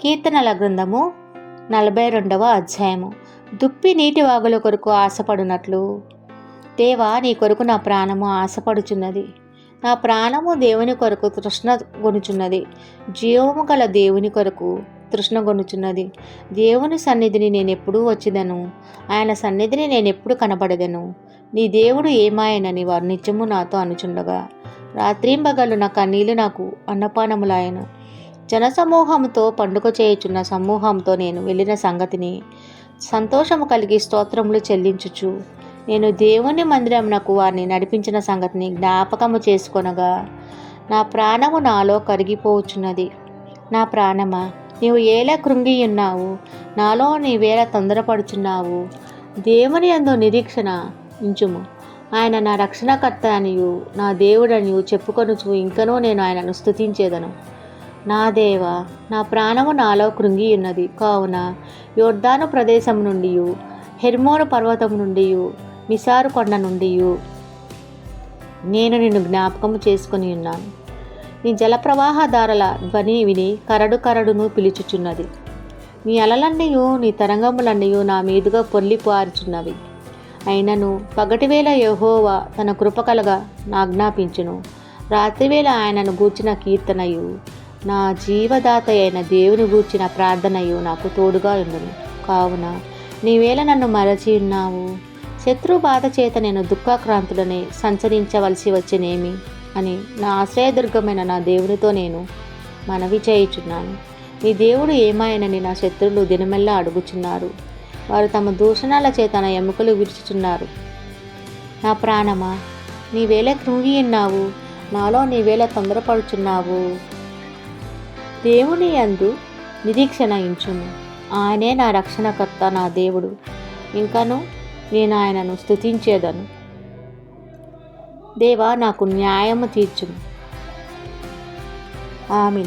కీర్తనల గ్రంథము నలభై రెండవ అధ్యాయము. దుప్పి నీటి వాగుల కొరకు ఆశపడునట్లు. దేవా నీ కొరకు నా ప్రాణము ఆశపడుచున్నది. నా ప్రాణము దేవుని కొరకు తృష్ణ గొనుచున్నది. జీవము గల దేవుని కొరకు తృష్ణ గొనుచున్నది. దేవుని సన్నిధిని నేను ఎప్పుడూ వచ్చిదను. ఆయన సన్నిధిని నేను ఎప్పుడు కనబడదను. నీ దేవుడు ఏమాయనని వారు నిత్యము నాతో అనుచుండగా. రాత్రింబగలు నా కన్నీళ్ళు నాకు అన్నపానములాయను. జనసమూహంతో పండుగ చేయుచున్న సమూహంతో నేను వెళ్ళిన సంగతిని సంతోషము కలిగి స్తోత్రములు చెల్లించుచు నేను దేవుని మందిరమునకు వారిని నడిపించిన సంగతిని జ్ఞాపకము చేసుకొనగా నా ప్రాణము నాలో కరిగిపోవచ్చున్నది నా ప్రాణమా నీవు ఏలా కృంగి ఉన్నావు నాలో నీవేలా తొందరపడుచున్నావు. దేవుని అందు నిరీక్షణ ఉంచుము. ఆయన నా రక్షణకర్త అనియు నా దేవుడనియు చెప్పుకొనుచు ఇంకనూ నేను ఆయనను స్తుతించేదను. నా దేవ నా ప్రాణము నాలో కృంగి ఉన్నది కావున యోర్ధాను ప్రదేశం నుండి హెర్మోను పర్వతం నుండి మిసారు కొండ నుండి నేను నిన్ను జ్ఞాపకము చేసుకుని ఉన్నాను. నీ జలప్రవాహదారుల ధ్వని విని కరడు కరడును పిలుచుచున్నది. నీ అలలన్నయు నీ తరంగములన్నయు నా మీదుగా పొల్లి పారుచున్నవి. అయినను పగటివేళ యహోవా తన కృపకలగా నాజ్ఞాపించును. రాత్రివేళ ఆయనను గూర్చిన కీర్తనయు. నా జీవదాత అయిన దేవుని గూర్చిన ప్రార్థనయు నాకు తోడుగా ఉండును కావున నీవేళ నన్ను మరచి ఉన్నావు. శత్రు బాధ చేత నేను దుఃఖాక్రాంతులని సంచరించవలసి వచ్చినేమి? అని నా ఆశ్రయదుర్గమైన నా దేవునితో నేను మనవి చేయుచున్నాను. నీ దేవుడు ఏమాయనని నా శత్రువులు దినమెల్లా అడుగుచున్నారు. వారు తమ దూషణాల చేత నా ఎముకలు విరుచుచున్నారు. నా ప్రాణమా నీవేళ కృంగి ఉన్నావు. నాలో నీవేళ తొందరపడుచున్నావు. దేవుని యందు నిరీక్షణ ఇంచుము. ఆయనే నా రక్షణకర్త నా దేవుడు. ఇంకను నేను ఆయనను స్తుతించేదను. దేవా నాకు న్యాయము తీర్చుము. ఆమె